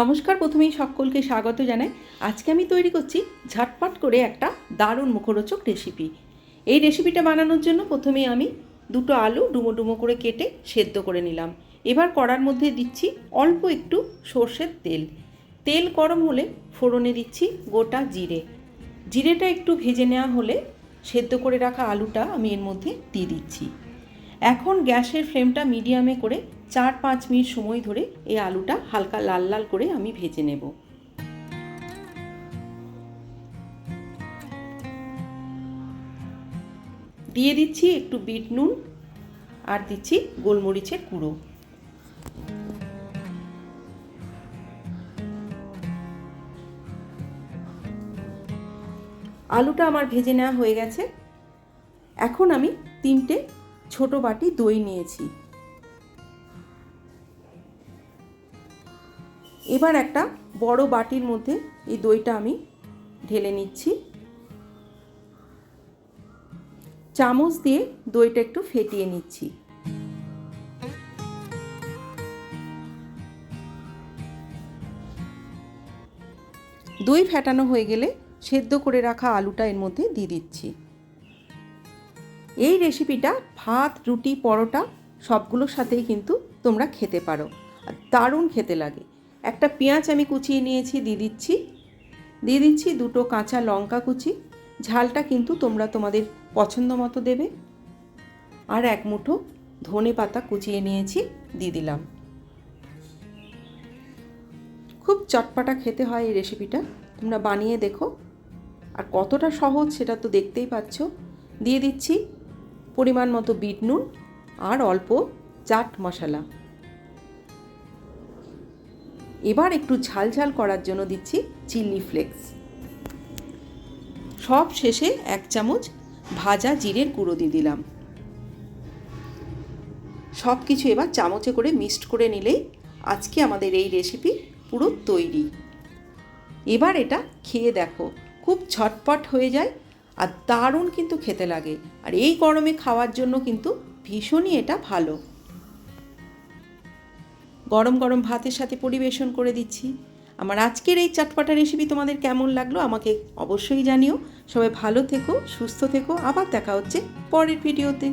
নমস্কার, প্রথমেই সকলকে স্বাগত জানাই। আজকে আমি তৈরি করছি ঝটপট করে একটা দারুণ মুখরোচক রেসিপি এই রেসিপিটা বানানোর জন্য প্রথমে আমি দুটো আলু ডুমো ডুমো করে কেটে সেদ্ধ করে নিলাম। এবার কড়ার মধ্যে দিচ্ছি অল্প একটু সর্ষের তেল। তেল গরম হলে ফোড়নে দিচ্ছি গোটা জিরে। জিরেটা একটু ভেজে নেওয়া হলে সেদ্ধ করে রাখা আলুটা আমি এর মধ্যে দিয়ে দিচ্ছি। এখন গ্যাসের ফ্লেমটা মিডিয়ামে করে চার পাঁচ মিনিট সময় ধরে এই আলুটা হালকা লাল লাল করে আমি ভেজে নেব। দিয়ে দিচ্ছি একটু বিট নুন আর দিচ্ছি গোলমরিচের গুঁড়ো। আলুটা আমার ভেজে নেওয়া হয়ে গেছে। এখন আমি তিনটে ছোট বাটি দই নিয়েছি। এবার একটা বড় বাটির মধ্যে এই দইটা আমি ঢেলে নিচ্ছি। চামচ দিয়ে দইটা একটু ফেটিয়ে নিচ্ছি। দই ফেটানো হয়ে গেলে সেদ্ধ করে রাখা আলুটা এর মধ্যে দিয়ে দিচ্ছি। এই রেসিপিটা ভাত, রুটি, পরোটা সবগুলোর সাথেই কিন্তু তোমরা খেতে পারো। দারুণ খেতে লাগে। একটা পেঁয়াজ আমি কুচিয়ে নিয়েছি, দিয়ে দিচ্ছি। দিয়ে দিচ্ছি দুটো কাঁচা লঙ্কা কুচি। ঝালটা কিন্তু তোমরা তোমাদের পছন্দ মতো দেবে। আর এক মুঠো ধনে পাতা কুচিয়ে নিয়েছি, দিয়ে দিলাম। খুব চটপাটা খেতে হয় এই রেসিপিটা তোমরা বানিয়ে দেখো। আর কতটা সহজ সেটা তো দেখতেই পাচ্ছ। দিয়ে দিচ্ছি পরিমাণ মতো বিট নুন আর অল্প চাট মশলা। এবার একটু ঝাল ঝাল করার জন্য দিচ্ছি চিলি ফ্লেক্স। সব শেষে এক চামচ ভাজা জিরের গুঁড়ো দিয়ে দিলাম। সব কিছু এবার চামচে করে মিক্সড করে নিলেই আজকে আমাদের এই রেসিপি পুরো তৈরি। এবার এটা খেয়ে দেখো, খুব ঝটপট হয়ে যায় আর দারুণ কিন্তু খেতে লাগে। আর এই গরমে খাওয়ার জন্য কিন্তু ভীষণই এটা ভালো। গরম গরম ভাতের সাথে পরিবেশন করে দিচ্ছি। আমার আজকের এই চাটপাটা রেসিপি তোমাদের কেমন লাগল আমাকে অবশ্যই জানিও। সবাই ভালো থেকো, সুস্থ থেকো। আবার দেখা হচ্ছে পরের ভিডিওতে